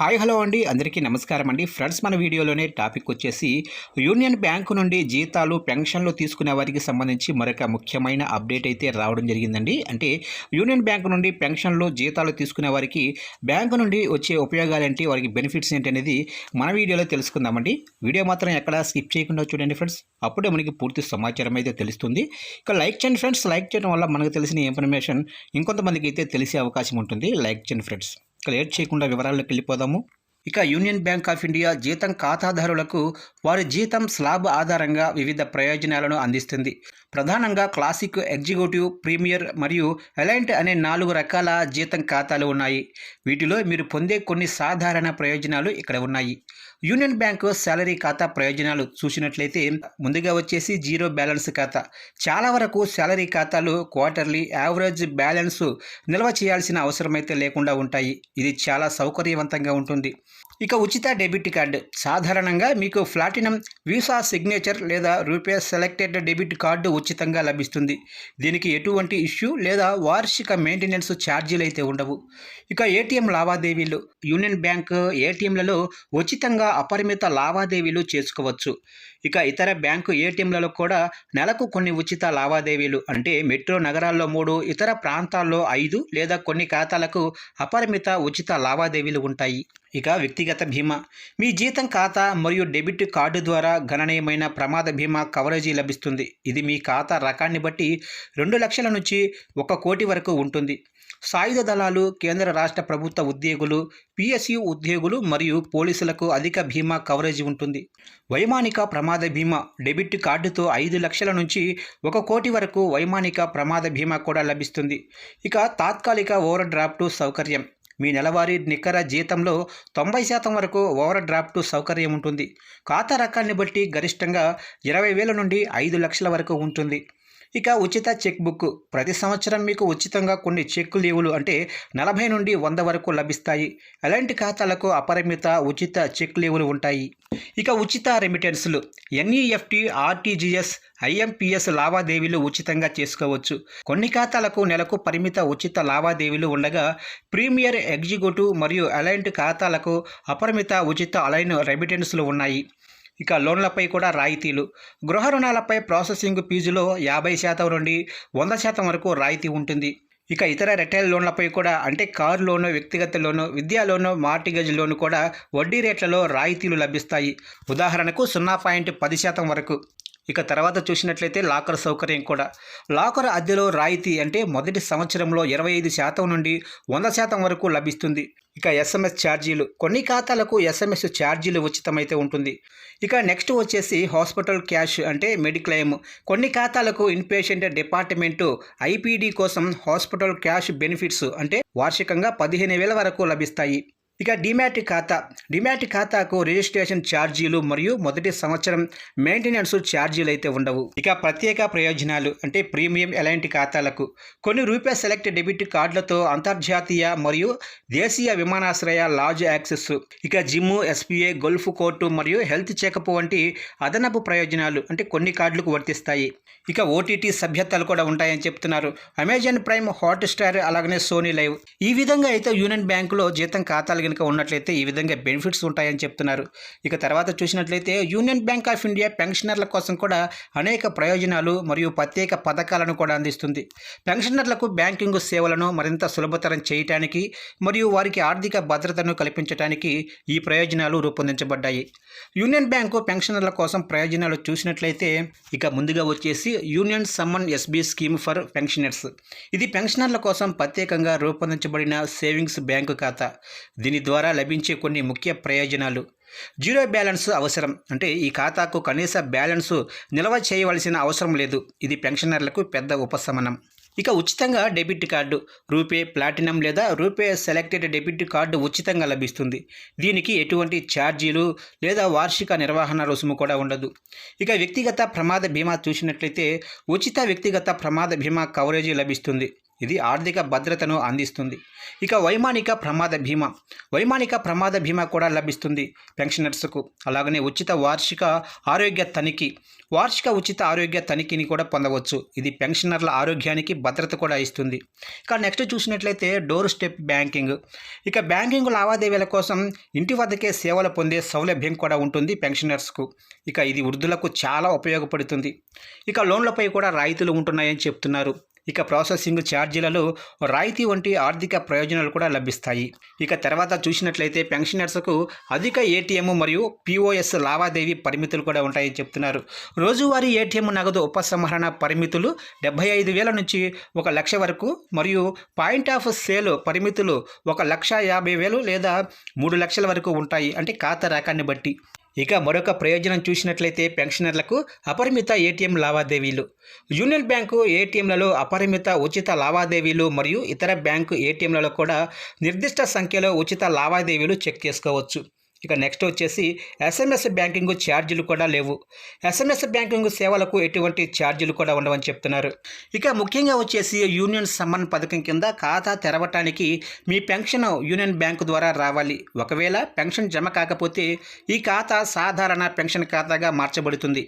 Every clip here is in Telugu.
హాయ్ హలో అండి. అందరికీ నమస్కారం అండి. ఫ్రెండ్స్ మన వీడియోలోనే టాపిక్ వచ్చేసి యూనియన్ బ్యాంకు నుండి జీతాలు పెన్షన్లు తీసుకునే వారికి సంబంధించి మరొక ముఖ్యమైన అప్డేట్ అయితే రావడం జరిగిందండి. అంటే యూనియన్ బ్యాంకు నుండి పెన్షన్లు జీతాలు తీసుకునే వారికి బ్యాంకు నుండి వచ్చే ఉపయోగాలు ఏంటి వారికి బెనిఫిట్స్ ఏంటి అనేది మన వీడియోలో తెలుసుకుందామండి. వీడియో మాత్రం ఎక్కడ స్కిప్ చేయకుండా చూడండి ఫ్రెండ్స్. అప్పుడే మనకి పూర్తి సమాచారం అయితే తెలుస్తుంది. ఇక లైక్ చేయండి ఫ్రెండ్స్. లైక్ చేయడం వల్ల మనకు తెలిసిన ఇన్ఫర్మేషన్ ఇంకొంతమందికి అయితే తెలిసే అవకాశం ఉంటుంది. లైక్ చేయండి ఫ్రెండ్స్. ఇక లేట్ చేయకుండా వివరాల్లోకి వెళ్ళిపోదాము. ఇక యూనియన్ బ్యాంక్ ఆఫ్ ఇండియా జీతం ఖాతాదారులకు వారి జీతం స్లాబ్ ఆధారంగా వివిధ ప్రయోజనాలను అందిస్తుంది. ప్రధానంగా క్లాసిక్ ఎగ్జిక్యూటివ్ ప్రీమియర్ మరియు ఎలైంట్ అనే నాలుగు రకాల జీతం ఖాతాలు ఉన్నాయి. వీటిలో మీరు పొందే కొన్ని సాధారణ ప్రయోజనాలు ఇక్కడ ఉన్నాయి. యూనియన్ బ్యాంకు శాలరీ ఖాతా ప్రయోజనాలు చూసినట్లయితే ముందుగా వచ్చేసి జీరో బ్యాలెన్స్ ఖాతా. చాలా వరకు శాలరీ ఖాతాలు క్వార్టర్లీ యావరేజ్ బ్యాలెన్స్ నిల్వ చేయాల్సిన అవసరమైతే లేకుండా ఉంటాయి. ఇది చాలా సౌకర్యవంతంగా ఉంటుంది. ఇక ఉచిత డెబిట్ కార్డు. సాధారణంగా మీకు ప్లాటినం వీసా సిగ్నేచర్ లేదా రూపే సెలెక్టెడ్ డెబిట్ కార్డు ఉచితంగా లభిస్తుంది. దీనికి ఎటువంటి ఇష్యూ లేదా వార్షిక మెయింటెనెన్స్ ఛార్జీలు అయితే ఉండవు. ఇక ఏటీఎం లావాదేవీలు యూనియన్ బ్యాంక్ ఏటీఎంలలో ఉచితంగా అపరిమిత లావాదేవీలు చేసుకోవచ్చు. ఇక ఇతర బ్యాంకు ఏటీఎంలలో కూడా నెలకు కొన్ని ఉచిత లావాదేవీలు అంటే మెట్రో నగరాల్లో మూడు ఇతర ప్రాంతాల్లో ఐదు లేదా కొన్ని ఖాతాలకు అపరిమిత ఉచిత లావాదేవీలు ఉంటాయి. ఇక వ్యక్తిగత బీమా. మీ జీతం ఖాతా మరియు డెబిట్ కార్డు ద్వారా గణనీయమైన ప్రమాద బీమా కవరేజీ లభిస్తుంది. ఇది మీ ఖాతా రకాన్ని బట్టి రెండు లక్షల నుంచి ఒక కోటి వరకు ఉంటుంది. సాయుధ దళాలు కేంద్ర రాష్ట్ర ప్రభుత్వ ఉద్యోగులు పిఎస్యు ఉద్యోగులు మరియు పోలీసులకు అధిక బీమా కవరేజీ ఉంటుంది. వైమానిక ప్రమాద బీమా డెబిట్ కార్డుతో ఐదు లక్షల నుంచి ఒక కోటి వరకు వైమానిక ప్రమాద బీమా కూడా లభిస్తుంది. ఇక తాత్కాలిక ఓవర్ డ్రాఫ్ట్ సౌకర్యం. మీ నెలవారీ నికర జీతంలో తొంభై శాతం వరకు ఓవర్ డ్రాఫ్ట్ సౌకర్యం ఉంటుంది. ఖాతా రకాన్ని బట్టి గరిష్టంగా ఇరవై వేల నుండి ఐదు లక్షల వరకు ఉంటుంది. ఇక ఉచిత చెక్ బుక్. ప్రతి సంవత్సరం మీకు ఉచితంగా కొన్ని చెక్ లీవులు అంటే నలభై నుండి వంద వరకు లభిస్తాయి. అలాంటి ఖాతాలకు అపరిమిత ఉచిత చెక్ లీవులు ఉంటాయి? ఇక ఉచిత రెమిటెన్స్లు ఎన్ఈఎఫ్టి ఆర్టీజీఎస్ ఐఎంపిఎస్ లావాదేవీలు ఉచితంగా చేసుకోవచ్చు. కొన్ని ఖాతాలకు నెలకు పరిమిత ఉచిత లావాదేవీలు ఉండగా ప్రీమియర్ ఎగ్జిక్యూటివ్ మరియు అలైంట్ ఖాతాలకు అపరిమిత ఉచిత అలైన్ రెమిటెన్స్లు ఉన్నాయి. ఇక లోన్లపై కూడా రాయితీలు. గృహ రుణాలపై ప్రాసెసింగ్ ఫీజులో యాభై శాతం నుండి వంద శాతం వరకు రాయితీ ఉంటుంది. ఇక ఇతర రిటైల్ లోన్లపై కూడా అంటే కారు లోను వ్యక్తిగత లోను విద్యా లోను మార్టిగేజ్ లోను కూడా వడ్డీ రేట్లలో రాయితీలు లభిస్తాయి. ఉదాహరణకు సున్నా పాయింట్ పది శాతం వరకు. ఇక తర్వాత చూసినట్లయితే లాకర్ సౌకర్యం కూడా. లాకర్ అద్దెలో రాయితీ అంటే మొదటి సంవత్సరంలో ఇరవై ఐదు శాతం నుండి వంద శాతం వరకు లభిస్తుంది. ఇక ఎస్ఎంఎస్ ఛార్జీలు. కొన్ని ఖాతాలకు ఎస్ఎంఎస్ ఛార్జీలు ఉచితమైతే ఉంటుంది. ఇక నెక్స్ట్ వచ్చేసి హాస్పిటల్ క్యాష్ అంటే మెడిక్లెయిమ్. కొన్ని ఖాతాలకు ఇన్పేషెంట్ డిపార్ట్మెంటు ఐపీడీ కోసం హాస్పిటల్ క్యాష్ బెనిఫిట్స్ అంటే వార్షికంగా పదిహేను వేల వరకు లభిస్తాయి. ఇక డిమాట్ ఖాతా. డిమాట్ ఖాతాకు రిజిస్ట్రేషన్ ఛార్జీలు మరియు మొదటి సంవత్సరం మెయింటెనెన్స్ ఛార్జీలు అయితే ఉండవు. ఇక ప్రత్యేక ప్రయోజనాలు అంటే ప్రీమియం ఎలాంటి ఖాతాలకు కొన్ని రూపే సెలెక్ట్ డెబిట్ కార్డులతో అంతర్జాతీయ మరియు దేశీయ విమానాశ్రయ లాజ్ యాక్సెస్ ఇక జిమ్ ఎస్పీఏ గల్ఫ్ కోర్టు మరియు హెల్త్ చెకప్ వంటి అదనపు ప్రయోజనాలు అంటే కొన్ని కార్డులకు వర్తిస్తాయి. ఇక ఓటీటీ సభ్యత్వాలు కూడా ఉంటాయని చెప్తున్నారు. అమెజాన్ ప్రైమ్ హాట్ స్టార్ అలాగనే సోనీ లైవ్. ఈ విధంగా అయితే యూనియన్ బ్యాంకులో జీతం ఖాతాలు కనుక ఉన్నట్లయితే ఈ విధంగా బెనిఫిట్స్ ఉంటాయని చెప్తున్నారు. ఇక తర్వాత చూసినట్లయితే యూనియన్ బ్యాంక్ ఆఫ్ ఇండియా పెన్షనర్ల కోసం కూడా అనేక ప్రయోజనాలు మరియు ప్రత్యేక పథకాలను కూడా అందిస్తుంది. పెన్షనర్లకు బ్యాంకింగ్ సేవలను మరింత సులభతరం చేయటానికి మరియు వారికి ఆర్థిక భద్రతను కల్పించడానికి ఈ ప్రయోజనాలు రూపొందించబడ్డాయి. యూనియన్ బ్యాంకు పెన్షనర్ల కోసం ప్రయోజనాలు చూసినట్లయితే ఇక ముందుగా వచ్చేసి union Samman SB scheme for pensioners. ఇది పెన్షనర్ల కోసం ప్రత్యేకంగా రూపొందించబడిన సేవింగ్స్ బ్యాంకు ఖాతా. దీని ద్వారా లభించే కొన్ని ముఖ్య ప్రయోజనాలు. జీరో బ్యాలెన్స్ అవసరం. అంటే ఈ ఖాతాకు కనీస బ్యాలెన్స్ నిల్వ చేయవలసిన అవసరం లేదు. ఇది పెన్షనర్లకు పెద్ద ఉపశమనం. ఇక ఉచితంగా డెబిట్ కార్డు రూపే ప్లాటినం లేదా రూపే సెలెక్టెడ్ డెబిట్ కార్డు ఉచితంగా లభిస్తుంది. దీనికి ఎటువంటి ఛార్జీలు లేదా వార్షిక నిర్వహణ రుసుము కూడా ఉండదు. ఇక వ్యక్తిగత ప్రమాద బీమా చూసినట్లయితే ఉచిత వ్యక్తిగత ప్రమాద బీమా కవరేజీ లభిస్తుంది. ఇది ఆర్థిక భద్రతను అందిస్తుంది. ఇక వైమానిక ప్రమాద బీమా వైమానిక ప్రమాద బీమా కూడా లభిస్తుంది పెన్షనర్స్కు. అలాగనే ఉచిత వార్షిక ఆరోగ్య తనిఖీ. వార్షిక ఉచిత ఆరోగ్య తనిఖీని కూడా పొందవచ్చు. ఇది పెన్షనర్ల ఆరోగ్యానికి భద్రత కూడా ఇస్తుంది. ఇక నెక్స్ట్ చూసినట్లయితే డోర్ స్టెప్ బ్యాంకింగ్. ఇక బ్యాంకింగ్ లావాదేవీల కోసం ఇంటి వద్దకే సేవలు పొందే సౌలభ్యం కూడా ఉంటుంది పెన్షనర్స్కు. ఇక ఇది వృద్ధులకు చాలా ఉపయోగపడుతుంది. ఇక లోన్లపై కూడా రాయితీలు ఉంటున్నాయని చెప్తున్నారు. ఇక ప్రాసెసింగ్ ఛార్జీలలో రాయితీ వంటి ఆర్థిక ప్రయోజనాలు కూడా లభిస్తాయి. ఇక తర్వాత చూసినట్లయితే పెన్షనర్స్కు అధిక ఏటీఎం మరియు పిఓఎస్ లావాదేవీ పరిమితులు కూడా ఉంటాయని చెప్తున్నారు. రోజువారీ ఏటీఎం నగదు ఉపసంహరణ పరిమితులు డెబ్బై ఐదు వేల నుంచి ఒక లక్ష వరకు మరియు పాయింట్ ఆఫ్ సేల్ పరిమితులు ఒక లక్ష యాభై వేలు లేదా మూడు లక్షల వరకు ఉంటాయి. అంటే ఖాతా రకాన్ని బట్టి. ఇక మరొక ప్రయోజనం చూసినట్లయితే పెన్షనర్లకు అపరిమిత ఏటీఎం లావాదేవీలు. యూనియన్ బ్యాంకు ఏటీఎంలలో అపరిమిత ఉచిత లావాదేవీలు మరియు ఇతర బ్యాంకు ఏటీఎంలలో కూడా నిర్దిష్ట సంఖ్యలో ఉచిత లావాదేవీలు చెక్ చేసుకోవచ్చు. ఇక నెక్స్ట్ వచ్చేసి ఎస్ఎంఎస్ బ్యాంకింగ్ ఛార్జీలు కూడా లేవు. ఎస్ఎంఎస్ బ్యాంకింగ్ సేవలకు ఎటువంటి ఛార్జీలు కూడా ఉండవని చెప్తున్నారు. ఇక ముఖ్యంగా వచ్చేసి యూనియన్ సమ్మన్ పథకం కింద ఖాతా తెరవటానికి మీ పెన్షన్ యూనియన్ బ్యాంకు ద్వారా రావాలి. ఒకవేళ పెన్షన్ జమ కాకపోతే ఈ ఖాతా సాధారణ పెన్షన్ ఖాతాగా మార్చబడుతుంది.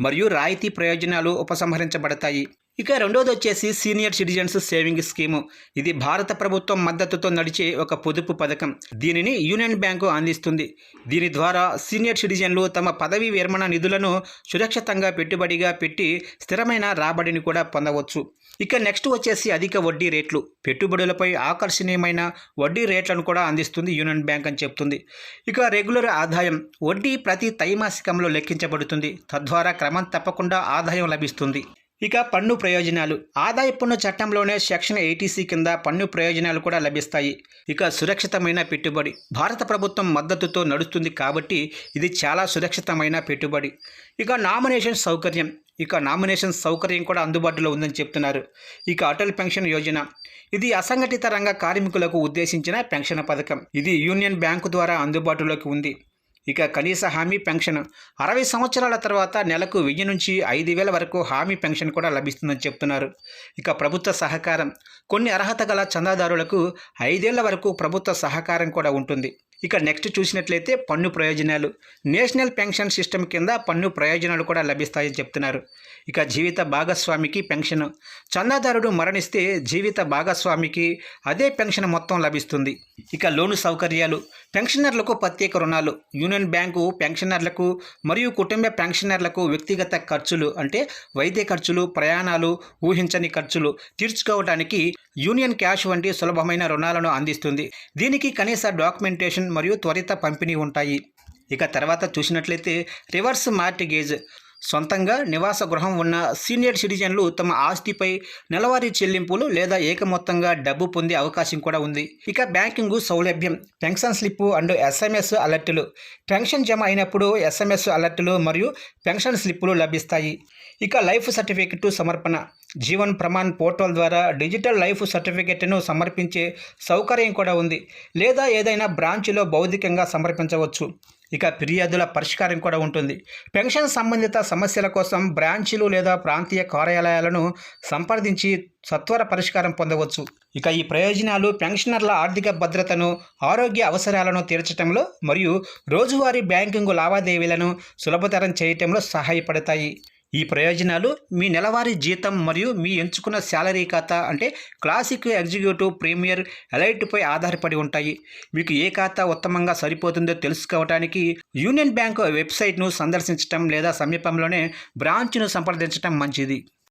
మరియు రాయితీ ప్రయోజనాలు ఉపసంహరించబడతాయి. ఇక రెండోది వచ్చేసి సీనియర్ సిటిజన్స్ సేవింగ్ స్కీము. ఇది భారత ప్రభుత్వం మద్దతుతో నడిచే ఒక పొదుపు పథకం. దీనిని యూనియన్ బ్యాంకు అందిస్తుంది. దీని ద్వారా సీనియర్ సిటిజన్లు తమ పదవీ విరమణ నిధులను సురక్షితంగా పెట్టుబడిగా పెట్టి స్థిరమైన రాబడిని కూడా పొందవచ్చు. ఇక నెక్స్ట్ వచ్చేసి అధిక వడ్డీ రేట్లు. పెట్టుబడులపై ఆకర్షణీయమైన వడ్డీ రేట్లను కూడా అందిస్తుంది యూనియన్ బ్యాంక్ అని చెప్తుంది. ఇక రెగ్యులర్ ఆదాయం వడ్డీ ప్రతి త్రైమాసికంలో లెక్కించబడుతుంది. తద్వారా క్రమం తప్పకుండా ఆదాయం లభిస్తుంది. ఇక పన్ను ప్రయోజనాలు. ఆదాయ పన్ను చట్టంలోనే సెక్షన్ ఎయిటీసీ కింద పన్ను ప్రయోజనాలు కూడా లభిస్తాయి. ఇక సురక్షితమైన పెట్టుబడి. భారత ప్రభుత్వం మద్దతుతో నడుస్తుంది కాబట్టి ఇది చాలా సురక్షితమైన పెట్టుబడి. ఇక నామినేషన్ సౌకర్యం. ఇక నామినేషన్ సౌకర్యం కూడా అందుబాటులో ఉందని చెప్తున్నారు. ఇక అటల్ పెన్షన్ యోజన. ఇది అసంఘటిత రంగ కార్మికులకు ఉద్దేశించిన పెన్షన్ పథకం. ఇది యూనియన్ బ్యాంకు ద్వారా అందుబాటులోకి ఉంది. ఇక కనీస హామీ పెన్షన్. అరవై సంవత్సరాల తర్వాత నెలకు వెయ్యి నుంచి ఐదు వేల వరకు హామీ పెన్షన్ కూడా లభిస్తుందని చెప్తున్నారు. ఇక ప్రభుత్వ సహకారం. కొన్ని అర్హత గల చందాదారులకు ఐదేళ్ళ వరకు ప్రభుత్వ సహకారం కూడా ఉంటుంది. ఇక నెక్స్ట్ చూసినట్లయితే పన్ను ప్రయోజనాలు. నేషనల్ పెన్షన్ సిస్టమ్ కింద పన్ను ప్రయోజనాలు కూడా లభిస్తాయని చెప్తున్నారు. ఇక జీవిత భాగస్వామికి పెన్షన్. చందాదారుడు మరణిస్తే జీవిత భాగస్వామికి అదే పెన్షన్ మొత్తం లభిస్తుంది. ఇక లోను సౌకర్యాలు. పెన్షనర్లకు ప్రత్యేక రుణాలు. యూనియన్ బ్యాంకు పెన్షనర్లకు మరియు కుటుంబ పెన్షనర్లకు వ్యక్తిగత ఖర్చులు అంటే వైద్య ఖర్చులు ప్రయాణాలు ఊహించని ఖర్చులు తీర్చుకోవడానికి యూనియన్ క్యాష్ వంటి సులభమైన రుణాలను అందిస్తుంది. దీనికి కనీస డాక్యుమెంటేషన్ మరియు త్వరిత పంపిణీ ఉంటాయి. ఇక తర్వాత చూసినట్లయితే రివర్స్ మార్టిగేజ్. సొంతంగా నివాస గృహం ఉన్న సీనియర్ సిటిజన్లు తమ ఆస్తిపై నెలవారీ చెల్లింపులు లేదా ఏకమొత్తంగా డబ్బు పొందే అవకాశం కూడా ఉంది. ఇక బ్యాంకింగ్ సౌలభ్యం. పెన్షన్ స్లిప్ అండ్ ఎస్ఎంఎస్ అలర్టులు. పెన్షన్ జమ అయినప్పుడు ఎస్ఎంఎస్ అలర్టులు మరియు పెన్షన్ స్లిప్పులు లభిస్తాయి. ఇక లైఫ్ సర్టిఫికెట్ సమర్పణ. జీవన్ ప్రమాణ్ పోర్టల్ ద్వారా డిజిటల్ లైఫ్ సర్టిఫికెట్ను సమర్పించే సౌకర్యం కూడా ఉంది. లేదా ఏదైనా బ్రాంచ్లో భౌతికంగా సమర్పించవచ్చు. ఇక ఫిర్యాదుల పరిష్కారం కూడా ఉంటుంది. పెన్షన్ సంబంధిత సమస్యల కోసం బ్రాంచీలు లేదా ప్రాంతీయ కార్యాలయాలను సంప్రదించి సత్వర పరిష్కారం పొందవచ్చు. ఇక ఈ ప్రయోజనాలు పెన్షనర్ల ఆర్థిక భద్రతను ఆరోగ్య అవసరాలను తీర్చడంలో మరియు రోజువారీ బ్యాంకింగ్ లావాదేవీలను సులభతరం చేయటంలో సహాయపడతాయి. ఈ ప్రయోజనాలు మీ నెలవారీ జీతం మరియు మీ ఎంచుకున్న శాలరీ ఖాతా అంటే క్లాసిక్ ఎగ్జిక్యూటివ్ ప్రీమియర్ ఎలైట్పై ఆధారపడి ఉంటాయి. మీకు ఏ ఖాతా ఉత్తమంగా సరిపోతుందో తెలుసుకోవడానికి యూనియన్ బ్యాంక్ వెబ్సైట్ను సందర్శించడం లేదా సమీపంలోనే బ్రాంచ్ను సంప్రదించడం మంచిది.